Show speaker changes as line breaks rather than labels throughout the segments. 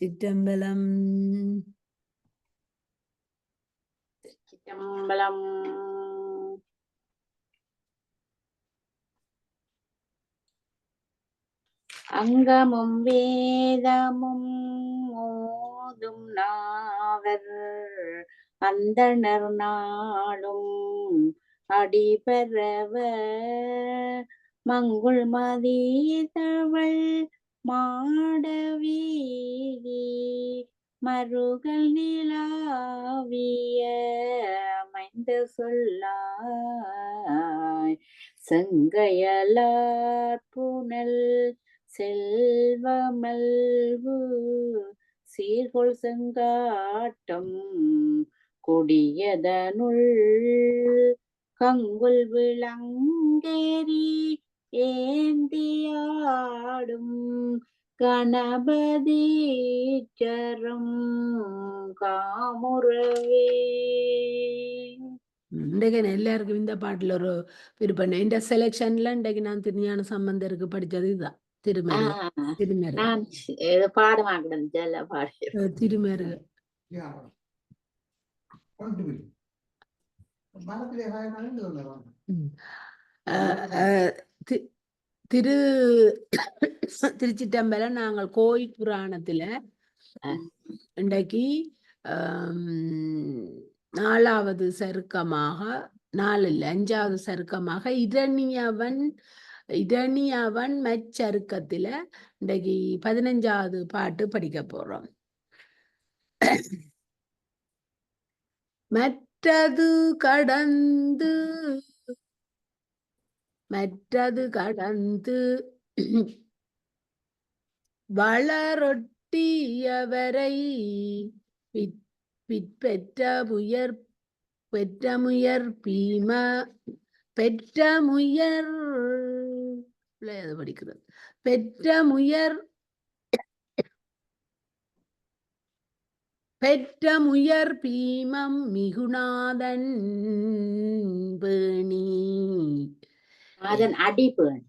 சிற்றம்பலம்
சிற்றம்பலம் அங்கமும் வேதமும் ஓதும் நாவர் அந்தனர் நாளும் அடிபரவ மங்குள் மதீதவள் மாடவீதி மருகள் நிலாவிய அமைந்த சொல்லாய். செங்கையலார் புனல் செல்வமல்வு சீர்கொள் செங்காட்டம் கொடியதனுள். கங்குல் விளங்கேரி ஏந்தியாடும் கணபதி சரம் காமுறவே.
இன்றைக்கு எல்லாருக்கும் இந்த பாட்டுல ஒரு விருப்பம். இந்த செலெக்ஷன்ல இன்றைக்கு நான் திருஞான சம்பந்தருக்கு படிச்சது இதுதான். திருமரு திருமரு
நான் ஏதோ பாடமாக்கினது ஜல்ல பாடி.
அஹ் திருமரு
Ja.
தி- திரு திருச்சிட்டம்பல நாங்கள் கோயில் புராணத்துல இன்றைக்கு நாலாவது சருக்கமாக நாலு அஞ்சாவது சருக்கமாக இரணியவன் இரணியவன் மச்சருக்கத்துல இன்றைக்கு பதினஞ்சாவது பாட்டு படிக்க போறோம். மற்றது கடந்து மற்றது கடந்து வளரொட்டியவரை பெற்ற பிற்பெற்ற பெற்ற முயற் பீம பெற்ற முயர் பிள்ளை படிக்கிறது. பெற்ற முயர் பெற்ற முயர் பீமம் மிகுநாதன் பேணி.
அதன் அடிப்பேன்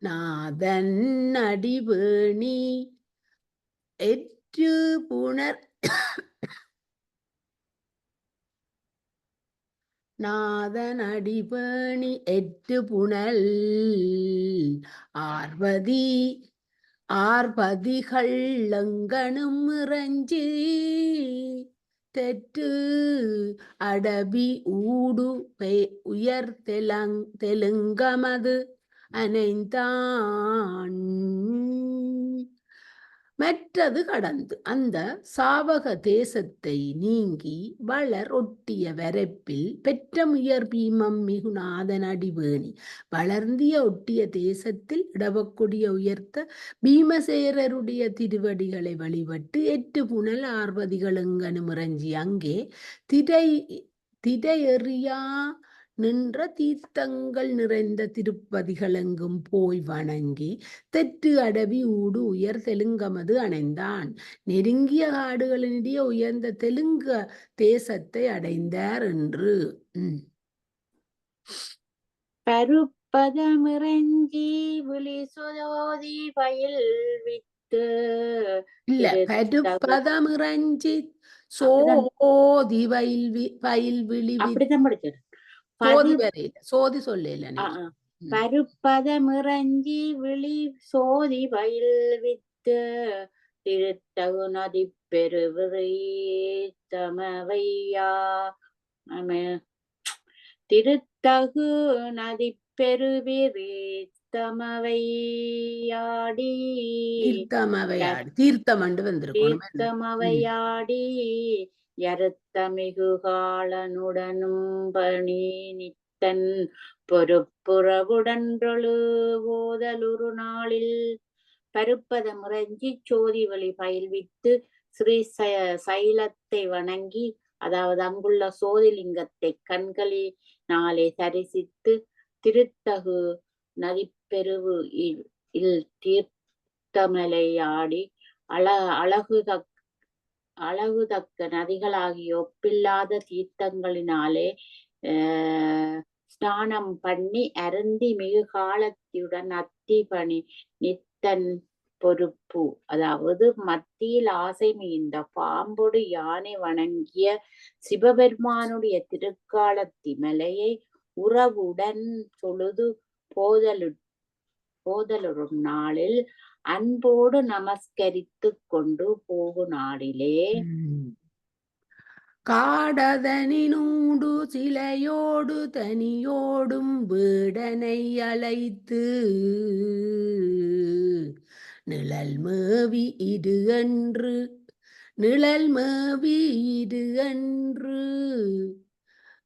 நாதன் அடிபேணி எற்று புணர். நாதன் அடிபேணி எட்டு புனல் ஆர்வதி ஆர்பதிகள் எங்கனும் இறஞ்சி. தெற்று அடபி ஊடு உயர் தெலங் தெலுங்கமது அனைந்தான் மற்றது கடந்து அந்த சாவக தேசத்தை நீங்கி வளர் ஒட்டிய வரப்பில் பெற்ற முயற் பீமம் மிகுநாதன் அடிவேணி. வளர்ந்திய ஒட்டிய தேசத்தில் இடவக்கூடிய உயர்த்த பீமசேரருடைய திருவடிகளை வழிபட்டு எட்டு புனல் ஆர்வதிகளுங்கனு முறைஞ்சி அங்கே திரை திரையெறியா நின்ற தீர்த்தங்கள் நிறைந்த திருப்பதிகளெங்கும் போய் வணங்கி தெற்கு அடவி ஊடு உயர் தெலுங்கமது அணைந்தான் நெருங்கிய காடுகளினிடையே உயர்ந்த தெலுங்க தேசத்தை அடைந்தார் என்று.
பருப்பதமிறஞ்சி விழி சுதோதி பயில் வித்து
இல்ல பருப்பதமிறஞ்சி
அப்படிதான்.
சோதி வயல் வி- வயல் விழி
அப்படித்தான் படிச்சது
சோதி வரையில சோதி சொல்லல.
பருப்பதமிறஞ்சி விழி சோதி பயில் வித்து திருத்தகு நதி பெருவிரை தமவையா. திருத்தகு நதி பெருவிரி தமவையாடி
தீர்த்தமவையாடு தீர்த்தம் அண்டு வந்திருக்கணும் என்ன?
தீர்த்தமவையாடி யருத்தமிகு காலனுடனும் பணி நித்தன் பொறுப்புறவுடன்றொழு ஓதலுரு நாளில் பருப்பத முறைஞ்சி சோதி வழி பயில்வித்து ஸ்ரீ ச- சைலத்தை வணங்கி அதாவது அங்குள்ள சோதிலிங்கத்தை நாளை தரிசித்து திருத்தகு நதிப்பெருவு இல் இல் தீர்த்தமலையாடி அழ அழகு அளவு தக்க நதிகளாகிய ஒப்பில்லாத தீர்த்தங்களினாலே ஸ்நானம் பண்ணி அருந்தி மிகு காலத்தியுடன் அத்தி பணி நித்தன் பொறுப்பு. அதாவது மத்தியில் ஆசை மிகுந்த பாம்பொடு யானை வணங்கிய சிவபெருமானுடைய திருக்காலத்தி மலையை உறவுடன் தொழுது போதலு போதலுறும் நாளில் அன்போடு நமஸ்கரித்து கொண்டு போகு நாளிலே
காடதனினூடு சிலையோடு தனியோடும் வீடனை அழைத்து நிழல் மேவி இது அன்று நிழல் மேவி இது அன்று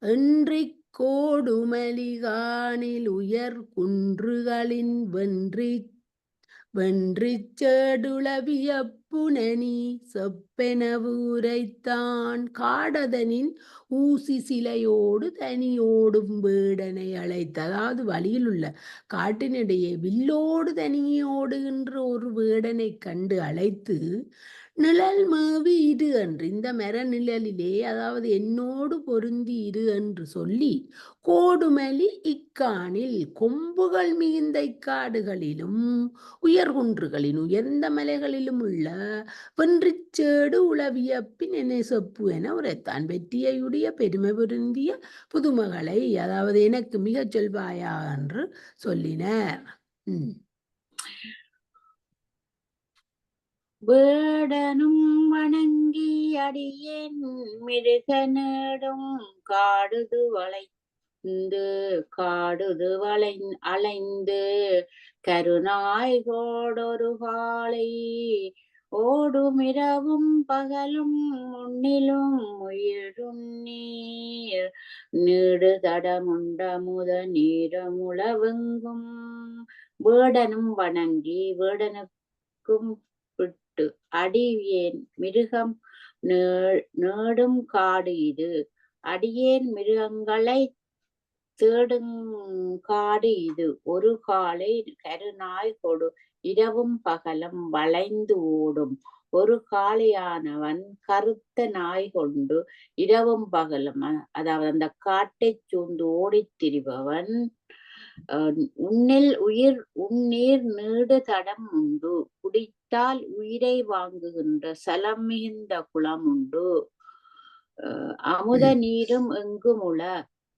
என்றிக் கோடுமலிகானில் உயர் குன்றுகளின் வென்றி வென்றிச் செடுளவிய புனனி செப்பெனவுரைத்தான் காடதனின் ஊசி சிலையோடு தனியோடும் வேடனை அழைத்து. அதாவது வழியில் உள்ள காட்டினிடையே வில்லோடு தனியோடு ஓடுகின்ற ஒரு வேடனை கண்டு அழைத்து நிழல் மேவி இரு என்று இந்த மர நிழலிலே அதாவது என்னோடு பொருந்தி இரு என்று சொல்லி கோடுமலி இக்கானில் கொம்புகள் மிகுந்த இக்காடுகளிலும் உயர்குன்றுகளின் உயர்ந்த மலைகளிலும் உள்ள வென்றிச்சேடு உளவிய பின் செப்பு என உரைத்தான். வெற்றியையுடைய பெருமை பொருந்திய புதுமகளை அதாவது எனக்கு மிகச் சொல்வாயா என்று சொல்லினர். ம்.
வேடனும் வணங்கி அடியேன் மிருக நேடும் காடுது வளைந்து காடுது வளை அலைந்து. கருநாய் கோடொரு காலை ஓடுமிரவும் பகலும் முன்னிலும் உயிரும் நீர். நீடு தடமுண்ட முத நீரமுளவெங்கும் வேடனும் வணங்கி வேடனுக்கும் விட்டு அடியேன் மிருகம் நேடும் காடு இது. அடியேன் மிருகங்களை தேடும் காடு இது. ஒரு காலை கருநாய் கொடு. இரவும் பகலும் வளைந்து ஓடும். ஒரு காளையானவன் கருத்த நாய் கொண்டு இரவும் பகலும் அதாவது அந்த காட்டைச் சூழ்ந்து ஓடித் திரிபவன் உன்னில் உயிர் உன்னீர் நீடு தடம் உண்டு. குடித்தால் உயிரை வாங்குகின்ற சலம் மிகுந்த குளம் உண்டு. அமுத நீரும் எங்கும் உள.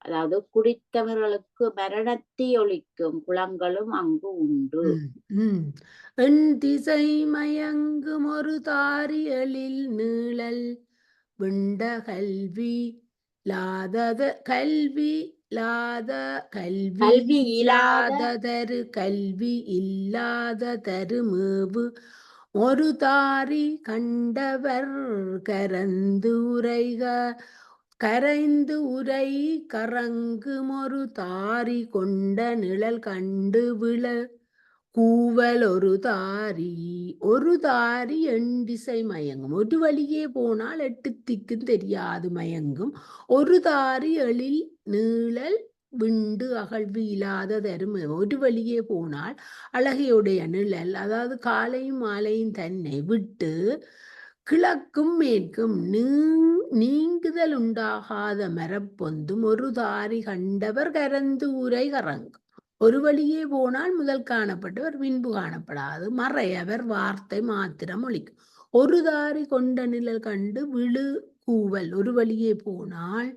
அதாவது குடித்தவர்களுக்கு மரணத்தை ஒழிக்கும் குளங்களும் அங்கு உண்டு.
எண் திசை மயங்கும் ஒரு தாரியலில் நீழல் விண்ட கல்வி லாதத கல்வி லாத கல்வி
கல்வி இல்லாத-
இல்லாததரு கல்வி இல்லாத தருமேவு ஒரு தாரி கண்டவர் கரந்து உரைக கரைந்து உரை கறங்கும் ஒரு தாரி கொண்ட நிழல் கண்டு விழ. கூவல் ஒரு தாரி ஒரு தாரி எண்டிசை மயங்கும். ஒரு வழியே போனால் எட்டு திக்கும் தெரியாது மயங்கும். ஒரு தாரி எழில் நீழல் விண்டு அகழ்வு இல்லாத தரும். ஒரு வழியே போனால் அழகையுடைய நிழல் அதாவது காலையும் மாலையும் தன்னை விட்டு கிழக்கும் மேற்கும் நீங்குதல் உண்டாகாத மரப்பொந்தும் ஒரு தாரி கண்டவர் கரந்து ஊரை கறங்கும் ஒரு வழியே போனால் முதல் காணப்பட்டவர் பின்பு காணப்படாது. மறையவர் வார்த்தை மாத்திரம் ஒழிக்கும். ஒரு தாரி கொண்ட நிழல் கண்டு விழு கூவல். ஒரு வழியே போனால்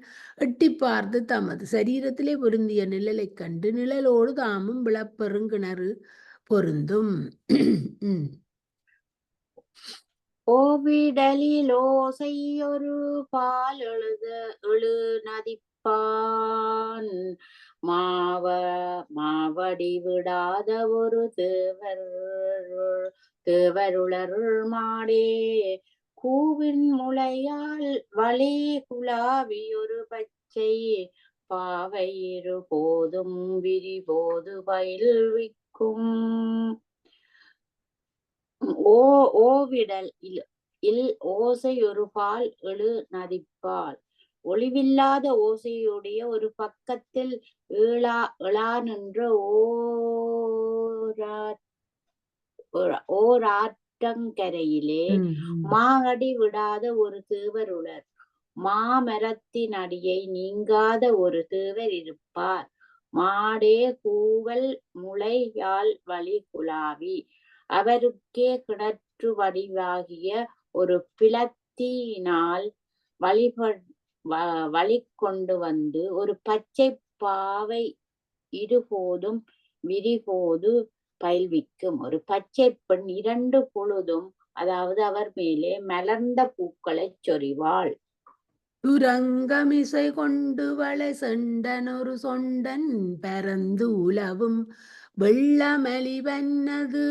எட்டி பார்த்து தமது சரீரத்திலே பொருந்திய நிழலை கண்டு நிழலோடு தாமும் விளப்பெருங்கிணறு பொருந்தும். உம்
ஓவிடலில் ஓசையொரு பால் எழுத எழு நதிப்பான் மாவ மாவடி விடாத ஒரு தேவர் தேவருளருள் மாடே. கூவின் முளையால் வழி குலாவியொரு பச்சை. பாவையிரு இரு போதும் விரிபோது பயில்விக்கும் ஓ ஓவிடல் இல் இல் ஓசை ஒரு பால் எழு நதிப்பால். ஒளிவில்லாத ஓசையுடைய ஒரு பக்கத்தில் ஏழா எழா நின்ற ஓரா- ஓர- ஓராற்றங்கரையிலே மாங்கடி விடாத ஒரு தேவருளர் மாமரத்தின் அடியை நீங்காத ஒரு தேவர் இருப்பார். மாடே கூவல் முளையால் வழி குலாவி அவருக்கே கிணற்று வடிவாகிய ஒரு பிளத்தினால் வழிப வ- வழி கொண்டு வந்து ஒரு பச்சை பாவை இருபோதும் விரிபோது பயில்விக்கும் ஒரு பச்சை பெண் இரண்டு பொழுதும் அதாவது அவர் மேலே மலர்ந்த பூக்களை சொறிவாள்
துரங்கமிசை கொண்டு வளை செண்டன் ஒரு சொண்டன் பரந்து உலவும் வெள்ளமலி வன்னது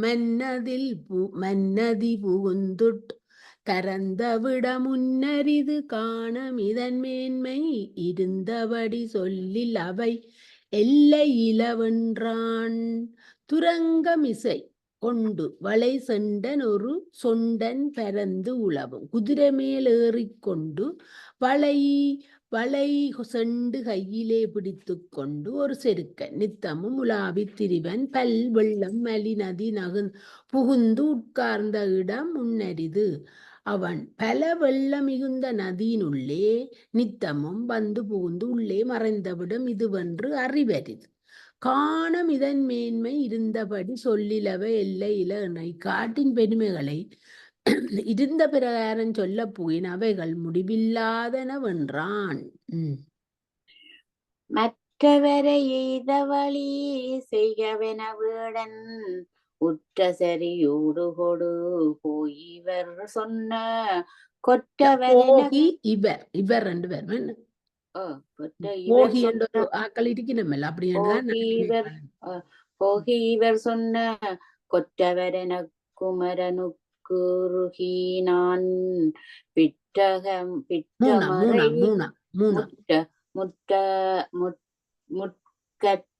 மன்னதில் மன்னதி புகுந்துட் கரந்த முன்னரிது காணம் இதன் மேன்மை இருந்தபடி சொல்லில் அவை எல்லை இளவென்றான் துரங்கமிசை கொண்டு வளை செண்டன் ஒரு சொண்டன் பரந்து உழவும். குதிரை மேல் ஏறிக்கொண்டு வளை வளை செண்டு கையிலே பிடித்து கொண்டு ஒரு செருக்கன் நித்தமும் உலாவி திரிவன். பல் வெள்ளம் மலி நதி நகு புகுந்து உட்கார்ந்த இடம் முன்னரிது. அவன் பல வெள்ளம் மிகுந்த நதியினுள்ளே நித்தமும் வந்து புகுந்து உள்ளே மறைந்தவிடம் இதுவென்று அறிவரிது காணம் இதன் மேன்மை இருந்தபடி சொல்லிலவ எல்லை இளனை காட்டின் பெருமைகளை இருந்த பிரகாரம் சொல்ல போயின் அவைகள் முடிவில்லாதனவென்றான் உம்
மற்றவரை எய்த வழி செய்கவென வீடன் உற்ற சரியோடு கொடு போய் இவர் சொன்ன கொற்றவரென
போகி இவர் இவர் ரெண்டு பேரும் போகி என்ற ஆக்கள் இருக்கணுமல்ல அப்படி
போகி இவர் சொன்ன கொற்றவரென குமரனுக்குருகி நான் பிட்டகம்
மூணா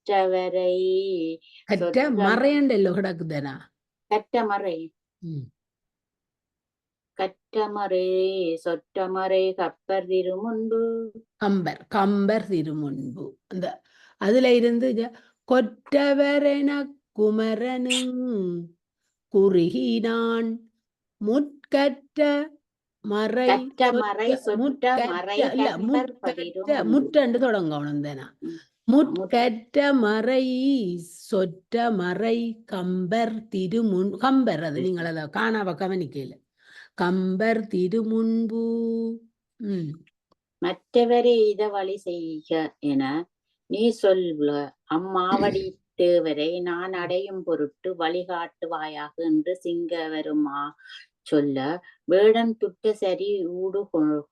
முட்கற்றவரை
கற்ற மறையண்டല്ലോ கிடக்குதனா
கற்றமறை
ம்.
கற்றமறை சொற்றமறை கப்பர் திருமுன்பு
கம்பர் கம்பர் திருமுன்பு அந்த அதுல இருந்து ஜ- கொற்றவரென குமரனும் குறுகினான் முற்கற்ற மறை
கற்றமறை
சொற்ற முற்கற்ற
மறை
சொற்ற மறை கம்பர் திருமுன் கம்பர் அது நீங்கள் அதை காணாவ கவனிக்கல. கம்பர் திருமுன்பு ம்.
மற்றவரை இத வழி செய்க என நீ சொல்ல அம்மாவடி தேவரை நான் அடையும் பொருட்டு வழிகாட்டுவாயாக என்று சிங்கவருமா சொல்ல வேடன் துட்ட சரி ஊடு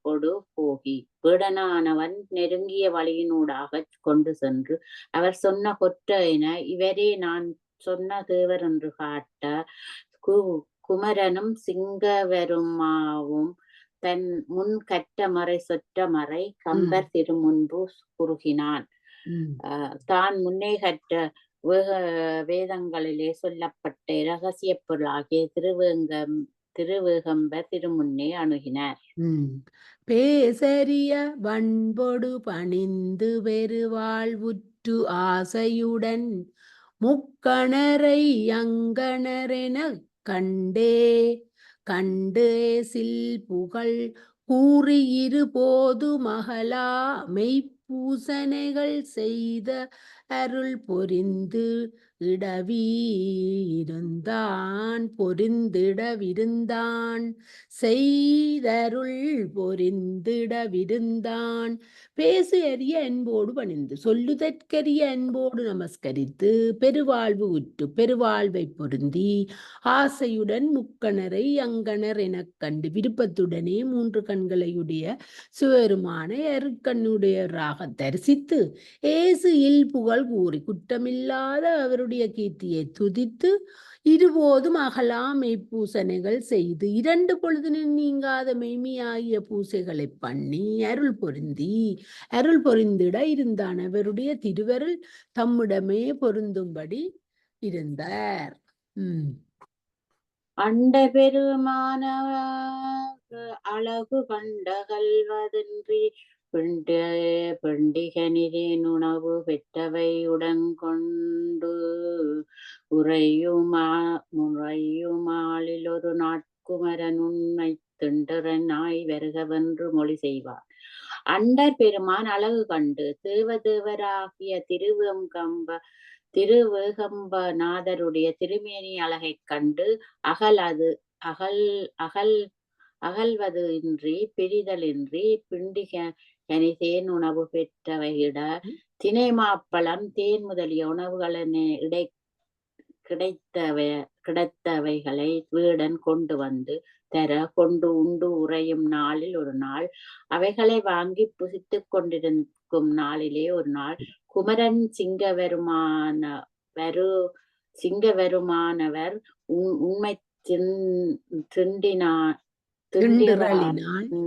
கொடு போகி. வேடனானவன் நெருங்கிய வழியினூடாக கொண்டு சென்று அவர் சொன்ன கொற்ற என இவரே நான் சொன்ன தேவர் என்று காட்ட கு குமரனும் சிங்கவருமாவும் தன் முன் கற்ற மறை சொற்ற மறை கம்பர் திருமுன்பு குறுகினான். தான் முன்னே கற்ற வேதங்களிலே சொல்லப்பட்ட இரகசிய பொருளாகிய திருவேங்கம் திருவேகம்பர் திருமுன்னே அணுகினார்
ம். பேசரிய வன்பொடு பணிந்து பெருவாழ்வுற்று ஆசையுடன் முக்கணரை அங்கணரென கண்டே கண்டு சில் புகழ் கூறியிரு போது மகளா மெய்ப்பூசனைகள் செய்த அருள் பொரிந்து இடவிருந்தான் பொரிந்திடவிருந்தான் செய்தருள் பொரிந்திடவிருந்தான். பேசு அறிய அன்போடு பணிந்து சொல்லுதற்கரிய அன்போடு நமஸ்கரித்து பெருவாழ்வு உற்று பெருவாழ்வை பொருந்தி ஆசையுடன் முக்கணரை அங்கணர் எனக் கண்டு விருப்பத்துடனே மூன்று கண்களையுடைய சிவருமானை அருட்கண்ணுடையவராக தரிசித்து ஏசு இல் புகழ் கூறி குற்றமில்லாத அவருடைய அவருடைய கீர்த்தியை துதித்து இருபோதும் அகலாம் மெய்ப்பூசனைகள் செய்து இரண்டு பொழுதினும் நீங்காத மெய்மையாகிய பூசைகளை பண்ணி அருள் பொருந்தி அருள் பொருந்திட இருந்தான் அவருடைய திருவருள் தம்மிடமே பொருந்தும்படி இருந்தார். உம்.
அண்ட பெருமான அழகு கண்டகல்வதன்றி பிண்ட பண்டிகனிரேன் உணவு பெற்றவை உடங்கொண்டு உறையுமா முறையுமாளில் ஒரு நாட்குமரன் உண்மை திண்டரன் நாய் வருகவென்று மொழி செய்வார். அண்டர் பெருமான் அழகு கண்டு தேவதேவராகிய திருவெங்கம்ப திருவேகம்பநாதருடைய திருமேனி அழகைக் கண்டு அகல் அது அகல் அகல் அகல்வது இன்றி பிரிதலின்றி பிண்டிக கனிதேன் உணவு பெற்றவையிட தினை மாப்பழம் தேன் முதலிய உணவுகளின் இடை கிடைத்தவை கிடைத்தவைகளை வீடன் கொண்டு வந்து தர கொண்டு உண்டு உறையும் நாளில் ஒரு நாள். அவைகளை வாங்கி புசித்துக் கொண்டிருக்கும் நாளிலே ஒரு நாள். குமரன் சிங்கவருமான வரு சிங்கவருமானவர் உண் உண்மை தின்-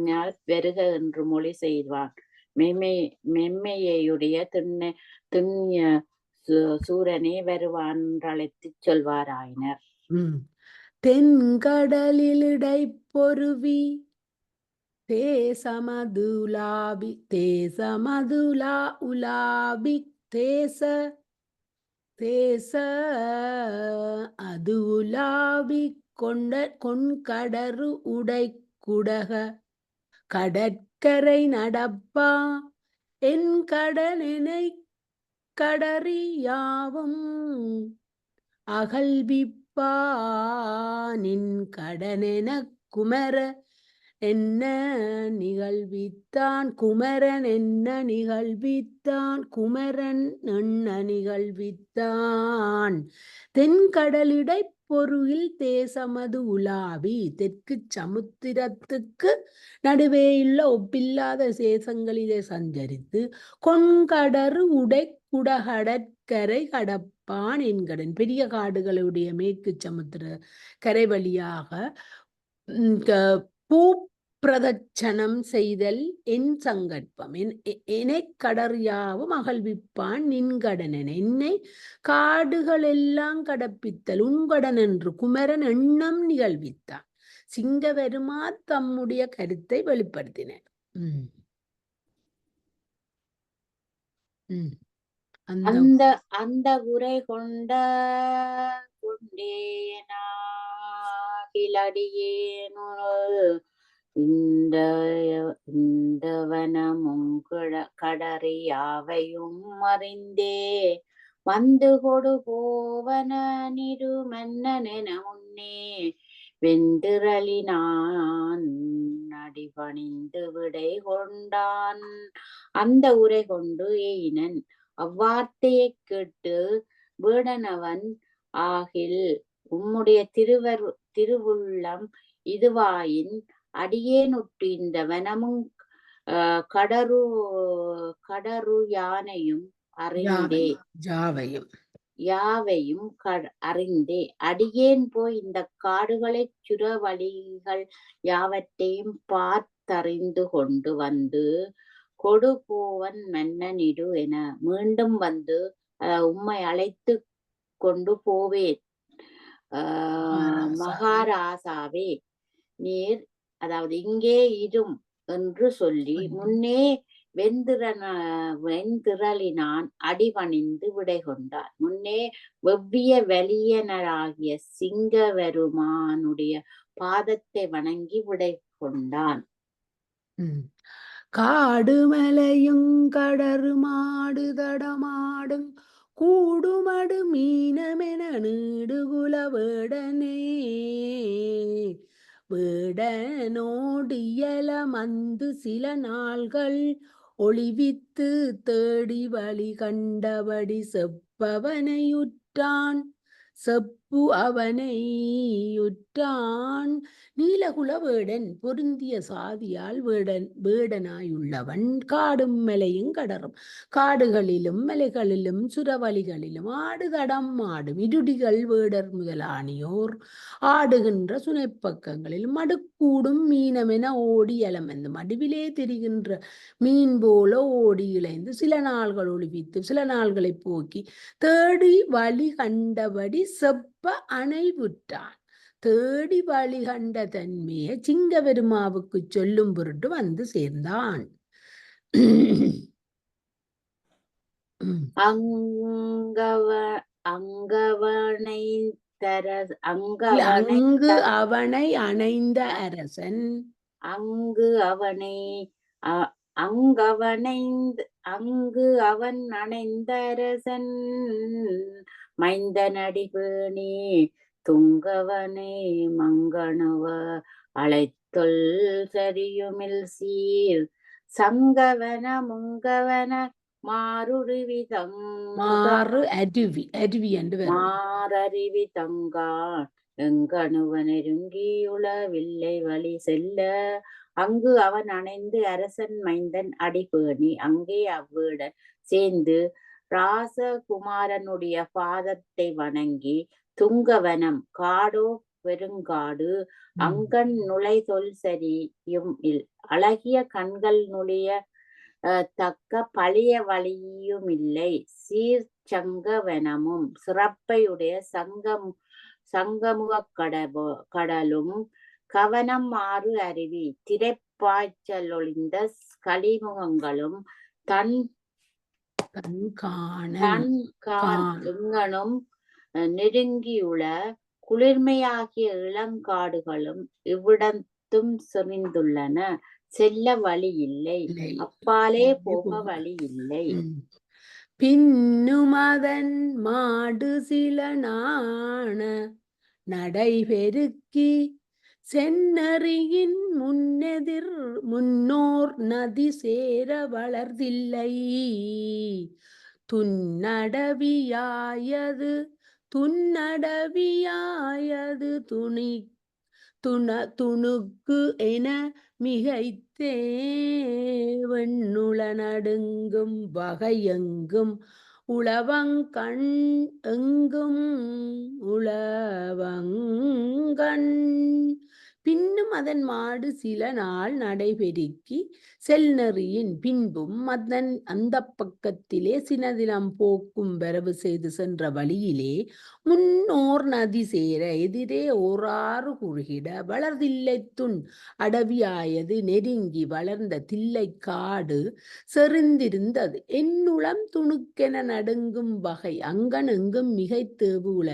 ஞால் வருக என்று மொழி செய்வான் மெம்மை மெம்மையுடைய திண்ண திண்ணிய சூ- சூரனே வருவான் என்றழைத்துச் சொல்வாராயினர்
ம். தென்கடலிலிடை பொருவி தேசமதுலாபி தேசமதுலா உலாபி தேச தேச அது உலாவி கொண்ட கொண்கடரு உடை குடக. கடற்கரை நடப்பா என் கடனெனை கடறியாவும் அகல்விப்பா நின் கடனென குமர என்ன நிகழ்வித்தான் குமரன் என்ன நிகழ்வித்தான் குமரன் என்ன நிகழ்வித்தான். தென்கடலிடை பொருளில் தேசமது உலாவி தெற்கு சமுத்திரத்துக்கு நடுவேயுள்ள ஒப்பில்லாத சேசங்களிலே சஞ்சரித்து கொண்கடறு உடை குடகடற்கரை கடப்பான் என்கடன். பெரிய காடுகளுடைய மேற்கு சமுத்திர கரை வழியாக பூ பிரதட்சணம் செய்தல் என் சங்கற்பம். என் கடறியாவும் அகழ்விப்பான் நின்கடனன். என்னை காடுகள் எல்லாம் கடப்பித்தல் உன்கடன் என்று குமரன் எண்ணம் நிகழ்வித்தான். சிங்கவருமா தம்முடைய கருத்தை வெளிப்படுத்தினர். அந்த
அந்த அந்த உரை கொண்ட கொண்டேனாகிலடியேனு இந்த இந்த வனமும் கடறியாவையும் அறிந்தே. வந்து கொடு போவன நிருமன்னனென உன்னே வெந்திரளினான் அடிபணிந்து விடை கொண்டான். அந்த உரை கொண்டு எயினன் அவ்வார்த்தையை கேட்டு வேடனவன் ஆகில் உம்முடைய திருவர் திருவுள்ளம் இதுவாயின் அடியேனுட்டு இந்த வனமும் கடரு கடரு யானையும் அறிந்தே.
ஜாவையும்
யாவையும். அறிந்தே. அடியேன் போய் இந்த காடுகளைச் சுரவழிகள் யாவற்றையும் பார்த்தறிந்து கொண்டு வந்து கொடு போவன் மன்னனிடு என மீண்டும் வந்து உம்மை அழைத்து கொண்டு போவேன்.
மகாராசாவே
நீர் அதாவது இங்கே இரும் என்று சொல்லி. முன்னே வெந்திரன வெந்திரளினான் அடிபணிந்து விடை கொண்டார் முன்னே வெவ்விய வலியனராகிய சிங்கவருமானுடைய பாதத்தை வணங்கி விடை கொண்டான்
ம். காடு மலையும் கடறு மாடு தடமாடும் கூடுமடு மீனமென நீடுகுல வேடனே வேடனோடு மந்து சில நாள்கள் ஒளிவித்து தேடி வழி கண்டபடி செப்பவனையுற்றான். செப்பு அவனை யுற்றான். நீலகுல வேடன் பொருந்திய சாதியால் வேடன் வேடனாயுள்ளவன். காடும் மலையும் கடரும் காடுகளிலும் மலைகளிலும் சுரவழிகளிலும் ஆடுதடம் ஆடும். இருடிகள் வேடர் முதலானியோர். ஆடுகின்ற சுனைப்பக்கங்களில் மடுக்கூடும் மீனமென ஓடி அலமந்து. மடுவிலே தெரிகின்ற மீன் போல ஓடி இழைந்து சில நாள்கள் ஒளிவித்து சில நாள்களை போக்கி தேடி வழி கண்டபடி செப் செப்ப அணைவுற்றான் தேடி வழி கண்ட தன்மையை சிங்கவெருமாவுக்கு சொல்லும் பொருட்டு வந்து சேர்ந்தான். அங்கு அவனை அணைந்த அரசன்.
அங்கு அவனை அங்கவனைந்து அங்கு அவன் அணைந்தரசன். மைந்தனடி பேணி துங்கவனை மங்கணுவ அழைத்தொல் சரியுமில் சீர். சங்கவன முங்கவன மாருருவி
மாறு அருவி அருவி என்று
மாரறிவி தங்கான். எங்கணுவ நெருங்கியுள வில்லை வழி செல்ல. அங்கு அவன் அணைந்து அரசன் மைந்தன் அடிபேணி அங்கே அவ்வீடன் சேர்ந்து ராசகுமாரனுடைய பாதத்தை வணங்கி துங்கவனம் காடோ பெருங்காடு அங்கன் நுழை தொல் சரியும் இல். அழகிய கண்கள் நுழைய அஹ், தக்க பழைய வழியும் இல்லை சீர்சங்கவனமும் சிறப்பையுடைய சங்கம் சங்கமுக கடபோ கடலும் கவனம் ஆறு அருவி திரைப்பாய்ச்சலொழிந்த கலிமுகங்களும் தன்
கண் காண
தன் கான்
கான்.
எங்கனும் அஹ், நெருங்கியுள்ள குளிர்மையாகிய இளங்காடுகளும் இவ்விடத்தும் செறிந்துள்ளன செல்ல வழி இல்லை. அப்பாலே போக. வழி இல்லை.
பின்னுமதன் மாடு சில நாண நடைபெருக்கி சென்னறியின் முன்னெதிர் முன்னோர் நதி சேர வளர்தில்லை துன்னடவியாயது துன்னடவியாயது துணி துண துணுக்கு என மிகைத்தேவண்ணுள நடுங்கும் வகையெங்கும் உளவங்கண் எங்கும் உளவங்கண் பின்னும் அதன் மாடு சில நாள் நடைபெருக்கி செல்நெறியின் பின்பும் அதன் அந்த பக்கத்திலே சினதினம் போக்கும் வரவு செய்து சென்ற வழியிலே முன்னோர் நதி சேர எதிரே ஓராறு குறுகிட வளர்தில்லை துன் அடவியாயது நெருங்கி வளர்ந்த தில்லை காடு செறிந்திருந்தது. என்னுளம் துணுக்கென நடுங்கும் வகை அங்கன் எங்கும் மிகைத்தேவுல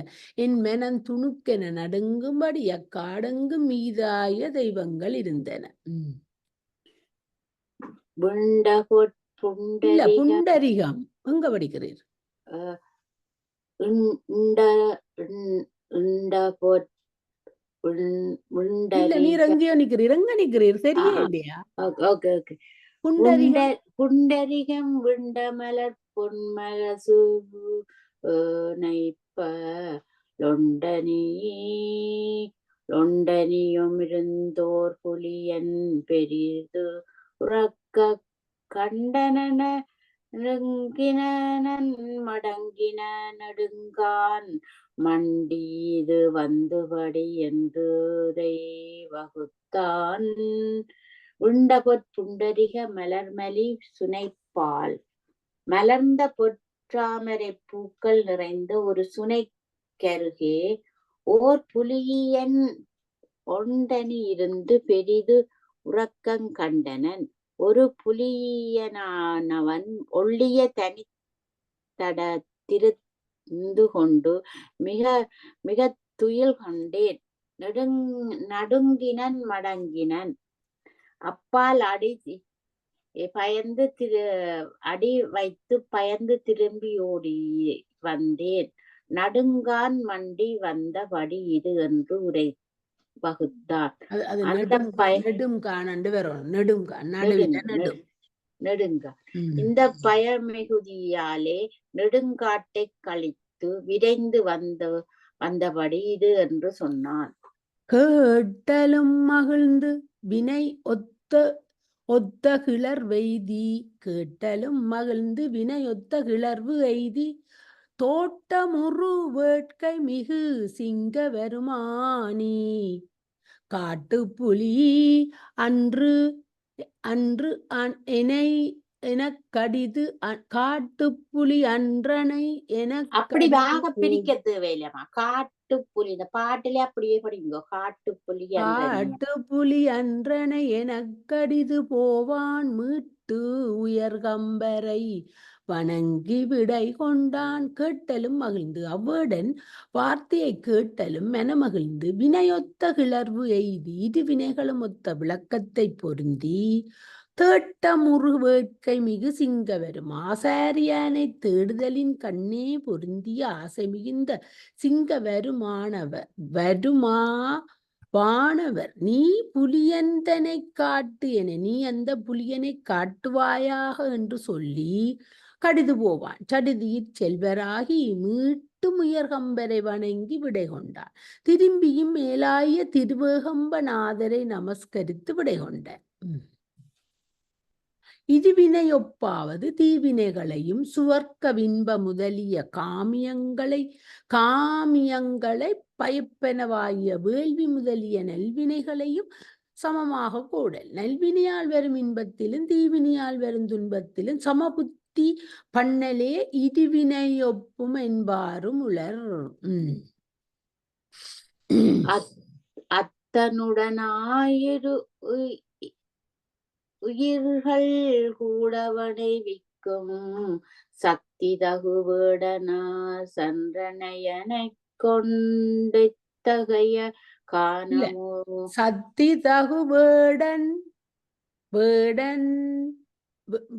என் மனம் துணுக்கென நடுங்கும்படி அக்காடெங்கும் மீதாய தெய்வங்கள் இருந்தன. புண்டரிகம். எங்க படிக்கிறீர்? நீர் எங்கேயோ நிக்கிறீர் எங்க நிக்கிறீர் சரியே. இல்லையா?
ஓகே ஓகே புண்ட புண்டரிகம் விண்டமலர் பொன்மலசு நைப்ப லொண்டனி லொண்டனியும் இருந்தோர் புலியன் பெரிது உறக்க கண்டனன நெருங்கின மடங்கின நெடுங்கான் மண்டீது வந்துபடி என்று வகுத்தான். உண்ட பொற்புண்டரிக மலர்மலி சுனைப்பால். மலர்ந்த பொற்றாமரை பூக்கள் நிறைந்த ஒரு சுனை கருகே. ஓர் புலியன் ஒண்டனி இருந்து பெரிது உறக்கங் கண்டனன். ஒரு புலியனானவன் ஒள்ளிய தனித்தட திருந்து கொண்டு மிக மிக துயில் கொண்டேன். நெடுங் நடுங்கினன் மடங்கினன். அப்பால் அடி பயந்து திரு அடி வைத்து பயந்து திரும்பி ஓடி வந்தேன். நடுங்கான் மண்டி வந்த வடி இது என்று உரை வகுத்தான் அந்த
காணண்டு வரும் நடுவில
நெடுங்க-. இந்த பயமிகுதியாலே நெடுங்காட்டை கழித்து விரைந்து வந்த வந்தபடி இது என்று சொன்னான்
கேட்டலும் மகிழ்ந்து வினை ஒத்த ஒத்த கிளர் வெய்தி கேட்டலும் மகிழ்ந்து வினை ஒத்த கிளர்வு எய்தி தோட்டமுறு வேட்கை மிகு சிங்க வருமானி காட்டுப்புலி அன்று அன்று அன்- எனை கடிது காட்டுப்புலி அன்றனை எனக்
அப்படி
கடிது
வாக
போ-
பிரிக்க தேவையில்லையம்மா காட்டுப்புலி இந்த பாட்டுல அப்படியே படிங்க. காட்டுப்புலி
காட்டுப்புலி அன்றனை. எனக்கடிது போவான் மீட்டு உயர்கம்பரை. வணங்கி விடை கொண்டான். கேட்டலும் மகிழ்ந்து அவ்வேடன் வார்த்தையை கேட்டலும் மனமகிழ்ந்து வினையொத்த கிளர்வு எய்தி இரு வினைகளும் ஒத்த விளக்கத்தை பொருந்தி. தேட்டமுறு வேட்கை மிகு சிங்க வரும் ஆசாரியானை தேடுதலின் கண்ணே பொருந்திய ஆசை மிகுந்த சிங்க வருமானவர் வருமா? வானவர் நீ புலியந்தனை காட்டு என நீ அந்த புலியனை காட்டுவாயாக என்று சொல்லி கடிது போவான் சடுதியிற் செல்வராகி மீட்டு முயற்கம்பரை வணங்கி விடை கொண்டான் திரும்பியும் மேலாய திருவேகம்பநாதரை நமஸ்கரித்து விடை கொண்டான் இதுவினையொப்பாவது தீவினைகளையும் சுவர்க்க வின்ப முதலிய காமியங்களை காமியங்களை பயப்பெனவாகிய வேள்வி முதலிய நல்வினைகளையும் சமமாக கூடல் நல்வினையால் வரும் இன்பத்திலும் தீவினையால் வரும் துன்பத்திலும் சமபுத் சமபுத்தி பண்ணலே இதுவினை ஒப்பும் என்பாரும் உம்.
அத்தனுடனாயிரு உய்- உயிர்கள் கூடவனை விக்கும் சக்தி தகுவேடனா சன்றனையனைக் கொண்டு தகைய காணமோ?
சத்தி தகு வேடன் வேடன்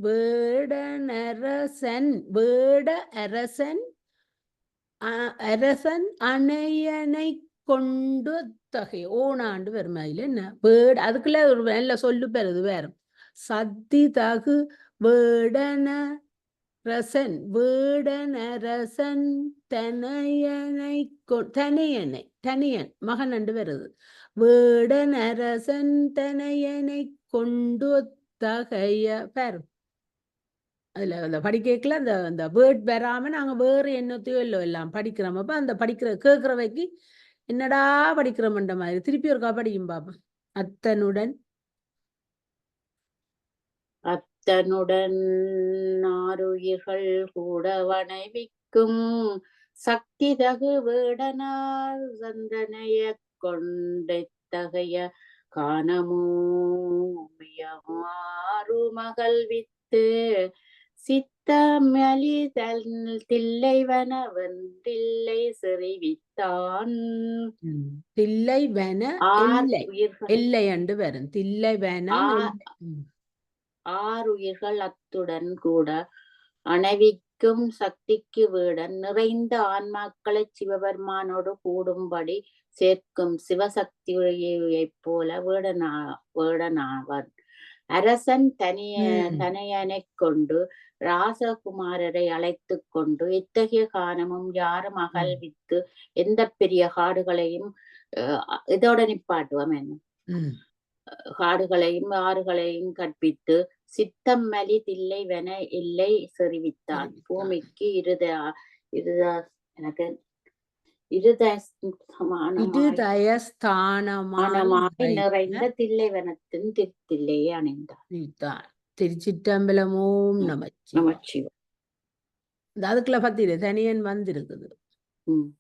வேடனரசன் வேட அரசன் அரசன் அணையனை கொண்டு தொகை. ஓணாண்டு வரும் அதுல என்ன? வேட அதுக்குள்ள ஒரு நல்ல சொல்லு பெறது வேற. சத்தி தகு வேடன ரசன் வேடனரசன் தனையனை தனையனை தனியன் மகன் அண்டு வருது வேடனரசன் தனையனை கொண்டு பேர். அதுல அந்த படிக்கல அந்த அந்த வேர்ட் வராம நாங்க வேறு என்னத்தையோ இல்லை எல்லாம் படிக்கிறோம். அப்ப அந்த படிக்கிற கேட்கிறவைக்கு என்னடா படிக்கிறோம்ன்ற மாதிரி திருப்பி ஒருக்கா படிக்கும் பாப்பா அத்தனுடன்.
அத்தனுடன் ஆறுயிர்கள் கூட வனைவிக்கும் சக்தி தகு வேடனார் சந்தனைய கொண்டு தகைய காணமூறு மகள் வித்து சித்தமலி தில்லைவன செறிவித்தான்
ம், தில்லை வன
ஆர்
எல்லை
உயிர்கள்.
எல்லை அண்டு வரும். தில்லை வனம்
ஆ-
எல்லை. ம்,
ஆறுயிர்கள் அத்துடன் கூட அணைவிக்கும் சக்திக்கு வீடன். நிறைந்த ஆன்மாக்களை சிவபெருமானோடு கூடும்படி சேர்க்கும் சிவசக்தியைப் போல வேடனா வேடனாவன். அரசன் தனிய
ம்.
தனையனைக் கொண்டு ராசகுமாரரை அழைத்து கொண்டு இத்தகைய காரணமும் யாரும் அகழ்வித்து எந்த பெரிய காடுகளையும் இதோட நிப்பாட்டுவோம் என்ன? காடுகளையும் ஆறுகளையும் கற்பித்து சித்தம் மலி தில்லை வென இல்லை செறிவித்தான். பூமிக்கு இருத இருத எனக்கு
இருதயஸ்தானமாய்
நிறைந்த தில்லை வனத்தின் திருத்தில்லையே அணிந்தான்
வைத்தான். திருச்சிற்றம்பலம் ஓம் நமச்சிவாய.
நமச்சிவம்
இந்த அதுக்குள்ள பத்தியில தனியன் வந்திருக்குது.